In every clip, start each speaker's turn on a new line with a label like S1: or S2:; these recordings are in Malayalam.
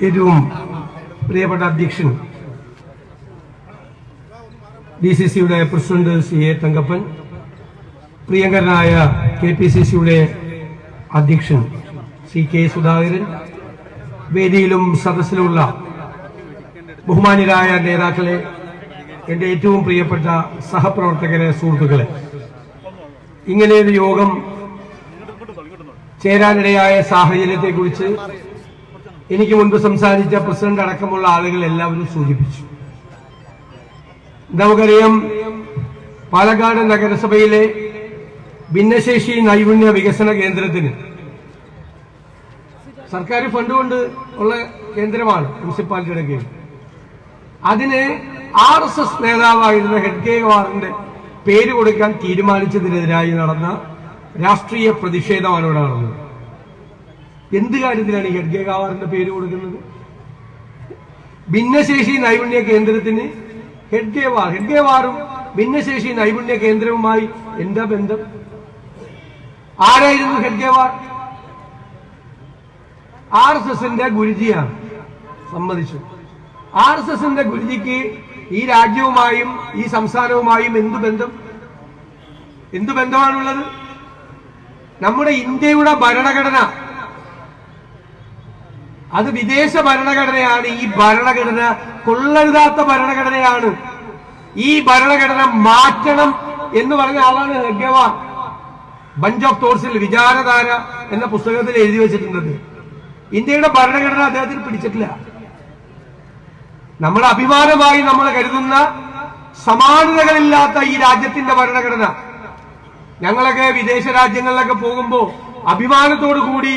S1: ഏറ്റവും പ്രിയപ്പെട്ട അധ്യക്ഷൻ ഡി സി സിയുടെ പ്രസിഡന്റ് സി എ തങ്കപ്പൻ പ്രിയങ്കരനായ കെ പി സി സിയുടെ അധ്യക്ഷൻ സി കെ സുധാകരൻ വേദിയിലും സദസ്സിലുമുള്ള ബഹുമാന്യരായ നേതാക്കളെ എന്റെ ഏറ്റവും പ്രിയപ്പെട്ട സഹപ്രവർത്തകരെ സുഹൃത്തുക്കളെ ഇങ്ങനെയൊരു യോഗം ചേരാനിടയായ സാഹചര്യത്തെക്കുറിച്ച് എനിക്ക് മുൻപ് സംസാരിച്ച പ്രസിഡന്റ് അടക്കമുള്ള ആളുകൾ എല്ലാവരും സൂചിപ്പിച്ചു. നമുക്കറിയാം പാലക്കാട് നഗരസഭയിലെ ഭിന്നശേഷി നൈപുണ്യ വികസന കേന്ദ്രത്തിന് സർക്കാർ ഫണ്ട് കൊണ്ട് ഉള്ള കേന്ദ്രമാണ് മുനിസിപ്പാലിറ്റിയുടെ കീഴിൽ. അതിന് ആർ എസ് എസ് നേതാവായിരുന്ന ഹെഡ്ഗേവാറിന്റെ പേര് കൊടുക്കാൻ തീരുമാനിച്ചതിനെതിരായി നടന്ന രാഷ്ട്രീയ പ്രതിഷേധമാണ് ഇവിടെ നടന്നത്. എന്ത് കാര്യത്തിലാണ് ഈ ഹെഡ്ഗേവാറിന്റെ പേര് കൊടുക്കുന്നത്? ഭിന്നശേഷി നൈപുണ്യ കേന്ദ്രത്തിന് ഹെഡ്ഗേവാർ ഹെഡ്ഗേവാറും ഭിന്നശേഷി നൈപുണ്യ കേന്ദ്രവുമായി എന്താ ബന്ധം? ആരായിരുന്നു ഹെഡ്ഗേവാർ ആർ എസ് എസിന്റെ ഗുരുജിയാണ്. സമ്മതിച്ചു. ആർ എസ് എസിന്റെ ഗുരുജിക്ക് ഈ രാജ്യവുമായും ഈ സംസ്ഥാനവുമായും എന്തു ബന്ധം? എന്തു ബന്ധമാണുള്ളത്? നമ്മുടെ ഇന്ത്യയുടെ ഭരണഘടന. അത് വിദേശ ഭരണഘടനയാണ്. ഈ ഭരണഘടന കൊള്ളരുതാത്ത ഭരണഘടനയാണ്. ഈ ഭരണഘടന മാറ്റണം എന്ന് പറഞ്ഞ ആളാണ് ഹെഗ്ഗവാർ ബഞ്ച് ഓഫ് തോട്ട്സിൽ വിചാരധാര എന്ന പുസ്തകത്തിൽ എഴുതി വെച്ചിട്ടുണ്ട് ഇന്ത്യയുടെ ഭരണഘടന അദ്ദേഹത്തിന് പിടിച്ചിട്ടില്ല. നമ്മുടെ അഭിമാനമായി നമ്മൾ കരുതുന്ന സമാനതകളില്ലാത്ത ഈ രാജ്യത്തിന്റെ ഭരണഘടന. ഞങ്ങളൊക്കെ വിദേശ രാജ്യങ്ങളിലൊക്കെ പോകുമ്പോൾ അഭിമാനത്തോടു കൂടി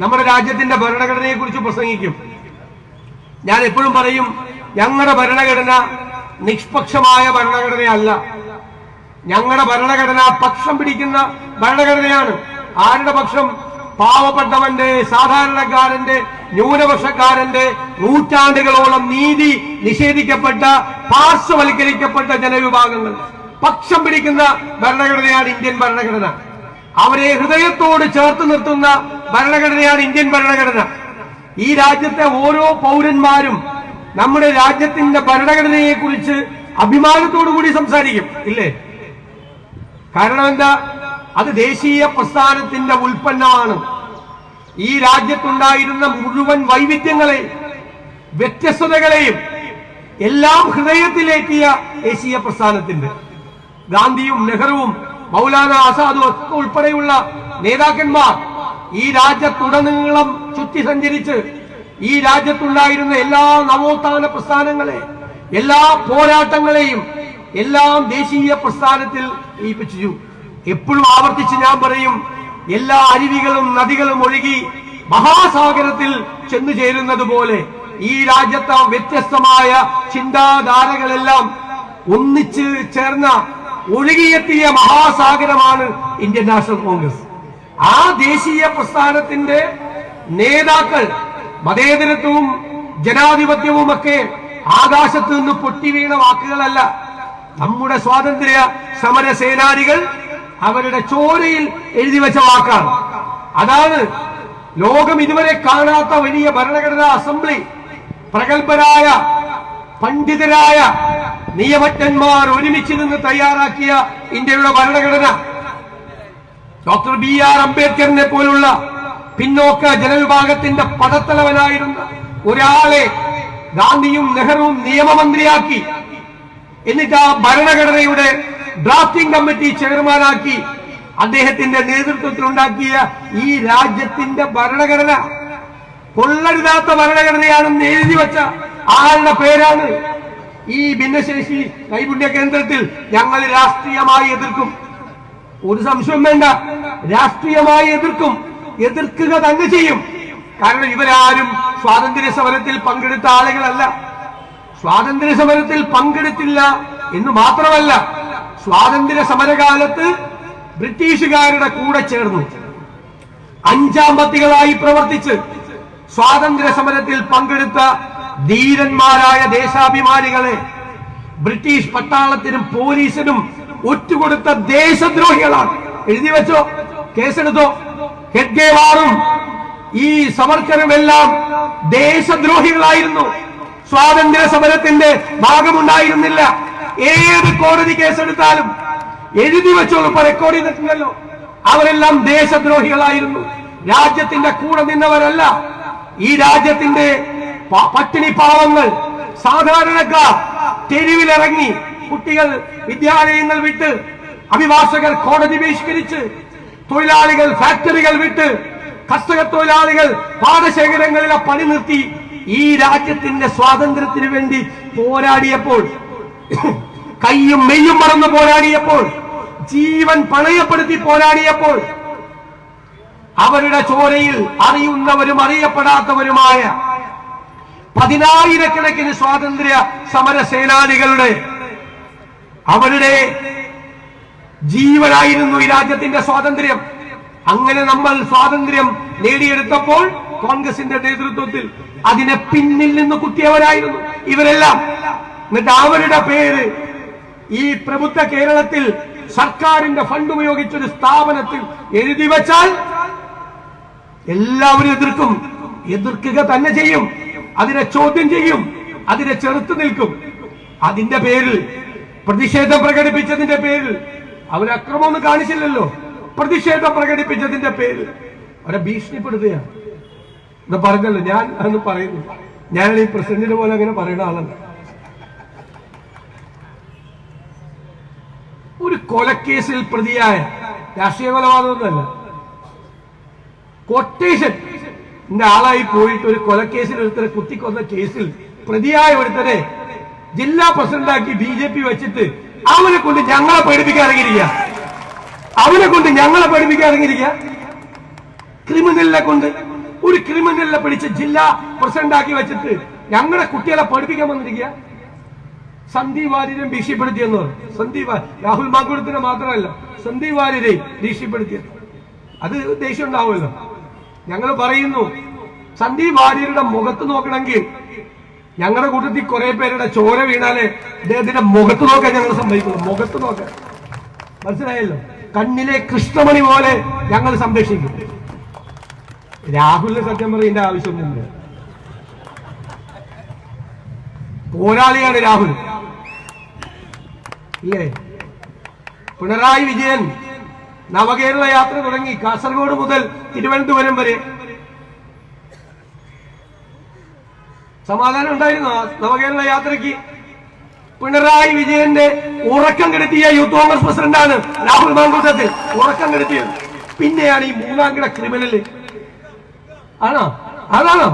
S1: നമ്മുടെ രാജ്യത്തിന്റെ ഭരണഘടനയെ കുറിച്ച് പ്രസംഗിക്കും. ഞാൻ എപ്പോഴും പറയും ഞങ്ങളുടെ ഭരണഘടന നിഷ്പക്ഷമായ ഭരണഘടനയല്ല. ഞങ്ങളുടെ ഭരണഘടന പക്ഷം പിടിക്കുന്ന ഭരണഘടനയാണ്. ആരുടെ പക്ഷം? പാവപ്പെട്ടവന്റെ സാധാരണക്കാരന്റെ ന്യൂനപക്ഷക്കാരന്റെ നൂറ്റാണ്ടുകളോളം നീതി നിഷേധിക്കപ്പെട്ട പാർശ്വവൽക്കരിക്കപ്പെട്ട ജനവിഭാഗങ്ങൾ. പക്ഷം പിടിക്കുന്ന ഭരണഘടനയാണ് ഇന്ത്യൻ ഭരണഘടന. അവരെ ഹൃദയത്തോട് ചേർത്ത് നിർത്തുന്ന ഭരണഘടനയാണ് ഇന്ത്യൻ ഭരണഘടന. ഈ രാജ്യത്തെ ഓരോ പൗരന്മാരും നമ്മുടെ രാജ്യത്തിന്റെ ഭരണഘടനയെ കുറിച്ച് അഭിമാനത്തോടു കൂടി സംസാരിക്കും. ഇല്ലേ? കാരണം എന്താ? അത് ദേശീയ പ്രസ്ഥാനത്തിന്റെ ഉൽപ്പന്നമാണ്. ഈ രാജ്യത്തുണ്ടായിരുന്ന മുഴുവൻ വൈവിധ്യങ്ങളെയും വ്യത്യസ്തതകളെയും എല്ലാം ഹൃദയത്തിലേക്കിയ ദേശീയ പ്രസ്ഥാനത്തിന്റെ ഗാന്ധിയും നെഹ്റുവും മൗലാന ആസാദും ഒക്കെ ഉൾപ്പെടെയുള്ള നേതാക്കന്മാർ ഈ രാജ്യത്തുടനീളം ചുറ്റി സഞ്ചരിച്ച് ഈ രാജ്യത്തുണ്ടായിരുന്ന എല്ലാ നവോത്ഥാന പ്രസ്ഥാനങ്ങളെ എല്ലാ പോരാട്ടങ്ങളെയും എല്ലാം ദേശീയ പ്രസ്ഥാനത്തിൽ ഏൽപ്പിച്ചു. എപ്പോഴും ആവർത്തിച്ച് ഞാൻ പറയും എല്ലാ അരുവികളും നദികളും ഒഴുകി മഹാസാഗരത്തിൽ ചെന്നു ചേരുന്നത് പോലെ ഈ രാജ്യത്തെ വ്യത്യസ്തമായ ചിന്താധാരകളെല്ലാം ഒന്നിച്ച് ചേർന്ന ഒഴുകിയെത്തിയ മഹാസാഗരമാണ് ഇന്ത്യൻ നാഷണൽ കോൺഗ്രസ്. ആ ദേശീയ പ്രസ്ഥാനത്തിന്റെ നേതാക്കൾ മതേതരത്വവും ജനാധിപത്യവും ഒക്കെ ആകാശത്ത് നിന്ന് പൊട്ടി വീണ വാക്കുകളല്ല. നമ്മുടെ സ്വാതന്ത്ര്യ സമര സേനാനികൾ അവരുടെ ചോരയിൽ എഴുതി വെച്ച വാക്കാണ്. അതാണ് ലോകം ഇതുവരെ കാണാത്ത വലിയ ഭരണഘടനാ അസംബ്ലി. പ്രഗത്ഭരായ പണ്ഡിതരായ നിയമജ്ഞന്മാർ ഒരുമിച്ച് നിന്ന് തയ്യാറാക്കിയ ഇന്ത്യയുടെ ഭരണഘടന. ഡോക്ടർ ബി ആർ അംബേദ്കറിനെ പോലുള്ള പിന്നോക്ക ജനവിഭാഗത്തിന്റെ പടത്തലവനായിരുന്ന ഒരാളെ ഗാന്ധിയും നെഹ്റുവും നിയമമന്ത്രിയാക്കി എന്നിട്ട് ആ ഭരണഘടനയുടെ ഡ്രാഫ്റ്റിംഗ് കമ്മിറ്റി ചെയർമാനാക്കി അദ്ദേഹത്തിന്റെ നേതൃത്വത്തിൽ ഉണ്ടാക്കിയ ഈ രാജ്യത്തിന്റെ ഭരണഘടന. കൊള്ളരുതാത്ത ഭരണഘടനയാണെന്ന് എഴുതി വച്ച ആളുടെ പേരാണ് ഈ ഭിന്നശേഷി നൈപുണ്യ കേന്ദ്രത്തിൽ ഞങ്ങൾ രാഷ്ട്രീയമായി എതിർക്കും. ഒരു സംശയം വേണ്ട. രാഷ്ട്രീയമായി എതിർക്കും. എതിർക്കുക തന്നെ ചെയ്യും. കാരണം ഇവരാരും സ്വാതന്ത്ര്യ സമരത്തിൽ പങ്കെടുത്ത ആളുകളല്ല. സ്വാതന്ത്ര്യ സമരത്തിൽ പങ്കെടുത്തില്ല എന്ന് മാത്രമല്ല സ്വാതന്ത്ര്യ സമരകാലത്ത് ബ്രിട്ടീഷുകാരുടെ കൂടെ ചേർന്നു. അഞ്ചാമ്പത്തികളായി പ്രവർത്തിച്ച് സ്വാതന്ത്ര്യ സമരത്തിൽ പങ്കെടുത്ത ധീരന്മാരായ ദേശാഭിമാനികളെ ബ്രിട്ടീഷ് പട്ടാളത്തിനും പോലീസിനും ഒറ്റുകൊടുത്ത ദേശദ്രോഹികളാണ്. എഴുതി വെച്ചോ കേസെടുത്തോ ഹെഡ്ഗേവാറും ഈ സമർക്കരമെല്ലാം ദേശദ്രോഹികളായിരുന്നു. സ്വാതന്ത്ര്യ സമരത്തിന്റെ ഭാഗമുണ്ടായിരുന്നില്ല. ഏത് കോടതി കേസെടുത്താലും എഴുതി വെച്ചോളൂ ഇപ്പൊ റെക്കോർഡ് ചെയ്തിട്ടുണ്ടല്ലോ. അവരെല്ലാം ദേശദ്രോഹികളായിരുന്നു. രാജ്യത്തിന്റെ കൂടെ നിന്നവരല്ല. ഈ രാജ്യത്തിന്റെ പട്ടിണി പാവങ്ങൾ സാധാരണക്കാർ തെരുവിലിറങ്ങി കുട്ടികൾ വിദ്യാലയങ്ങൾ വിട്ട് അഭിഭാഷകർ കോടതി ബഹിഷ്കരിച്ച് തൊഴിലാളികൾ ഫാക്ടറികൾ വിട്ട് കർഷക തൊഴിലാളികൾ പാടശേഖരങ്ങളിലെ പണി നിർത്തി ഈ രാജ്യത്തിന്റെ സ്വാതന്ത്ര്യത്തിന് വേണ്ടി പോരാടിയപ്പോൾ കയ്യും മെയ്യും മറന്ന് പോരാടിയപ്പോൾ ജീവൻ പണയപ്പെടുത്തി പോരാടിയപ്പോൾ അവരുടെ ചോരയിൽ അറിയുന്നവരും അറിയപ്പെടാത്തവരുമായ പതിനായിരക്കണക്കിന് സ്വാതന്ത്ര്യ സമര സേനാനികളുടെ അവരുടെ ജീവനായിരുന്നു ഈ രാജ്യത്തിന്റെ സ്വാതന്ത്ര്യം. അങ്ങനെ നമ്മൾ സ്വാതന്ത്ര്യം നേടിയെടുത്തപ്പോൾ കോൺഗ്രസിന്റെ നേതൃത്വത്തിൽ അതിനെ പിന്നിൽ നിന്ന് കുത്തിയവരായിരുന്നു ഇവരെല്ലാം. എന്നിട്ട് അവരുടെ പേര് ഈ പ്രബുദ്ധ കേരളത്തിൽ സർക്കാരിന്റെ ഫണ്ട് ഉപയോഗിച്ചൊരു സ്ഥാപനത്തിൽ എഴുതി വെച്ചാൽ എല്ലാവരും എതിർക്കും. എതിർക്കുക തന്നെ ചെയ്യും. അതിനെ ചോദ്യം ചെയ്യും. അതിനെ ചെറുത്തു നിൽക്കും. അതിന്റെ പേരിൽ പ്രതിഷേധം പ്രകടിപ്പിച്ചതിന്റെ പേരിൽ അവർ അക്രമമൊന്നും കാണിച്ചില്ലല്ലോ. പ്രതിഷേധം പ്രകടിപ്പിച്ചതിന്റെ പേരിൽ അവരെ ഭീഷണിപ്പെടുത്തുകയാണ്. ഇത് പറഞ്ഞല്ലോ. ഞാൻ അന്ന് പറയുന്നു ഞാൻ ഈ പ്രസിഡന്റിനെ പോലെ അങ്ങനെ പറയുന്ന ആളല്ല. ഒരു കൊലക്കേസിൽ പ്രതിയായ രാഷ്ട്രീയ കൊലപാതകമൊന്നുമല്ല. കൊട്ടേഷൻ ആളായി പോയിട്ട് ഒരു കൊലക്കേസിൽ ഒരുത്തരെ കുത്തിക്കൊന്ന കേസിൽ പ്രതിയായ ഒരുത്തരെ ജില്ലാ പ്രസിഡന്റാക്കി ബി ജെ പി വെച്ചിട്ട് അവനെ കൊണ്ട് ഞങ്ങളെ പേടിപ്പിക്കാൻ ഇറങ്ങിയിരിക്കുക. അവനെ കൊണ്ട് ഞങ്ങളെ പേടിപ്പിക്കാൻ ഇറങ്ങിയിരിക്കുക. ക്രിമിനലിനെ കൊണ്ട് ഒരു ക്രിമിനലിനെ പിടിച്ച് ജില്ലാ പ്രസിഡന്റാക്കി വെച്ചിട്ട് ഞങ്ങളുടെ കുട്ടികളെ പഠിപ്പിക്കാൻ വന്നിരിക്കുക. സന്ദീപ് വാര്യരെ ഭീഷണിപ്പെടുത്തി എന്ന് സന്ദീപ് രാഹുൽ മാങ്കുളത്തിനെ മാത്രമല്ല സന്ദീപ് വാര്യരെ ഭീഷണിപ്പെടുത്തിയത്. അത് ദേഷ്യം ഉണ്ടാവുമല്ലോ. ഞങ്ങൾ പറയുന്നു സന്ദീപ് വാര്യരുടെ മുഖത്ത് നോക്കണമെങ്കിൽ ഞങ്ങളുടെ കൂട്ടത്തിൽ കുറെ പേരുടെ ചോര വീണാലേ അദ്ദേഹത്തിന്റെ മുഖത്ത് നോക്കാൻ ഞങ്ങൾ സമ്മതിക്കുന്നു മുഖത്ത് നോക്കാൻ. മനസ്സിലായല്ലോ? കണ്ണിലെ കൃഷ്ണമണി പോലെ ഞങ്ങൾ സംരക്ഷിക്കും. രാഹുലിന് സത്യം പറയേണ്ട ആവശ്യമൊന്നുമില്ല. പോരാളിയാണ് രാഹുൽ. ഇല്ലേ? പിണറായി വിജയൻ നവകേരള യാത്ര തുടങ്ങി കാസർഗോഡ് മുതൽ തിരുവനന്തപുരം വരെ. സമാധാനം ഉണ്ടായിരുന്നു? നവകേരള യാത്രയ്ക്ക്? പിണറായി വിജയന്റെ ഉറക്കം കെടുത്തിയ യൂത്ത് കോൺഗ്രസ് പ്രസിഡന്റാണ് രാഹുൽ മാങ്കൂട്ടത്തിൽ ഉറക്കം കെടുത്തിയത്. പിന്നെയാണ് ഈ മൂന്നാം കിട ക്രിമിനൽ ആണോ? അതാണോ?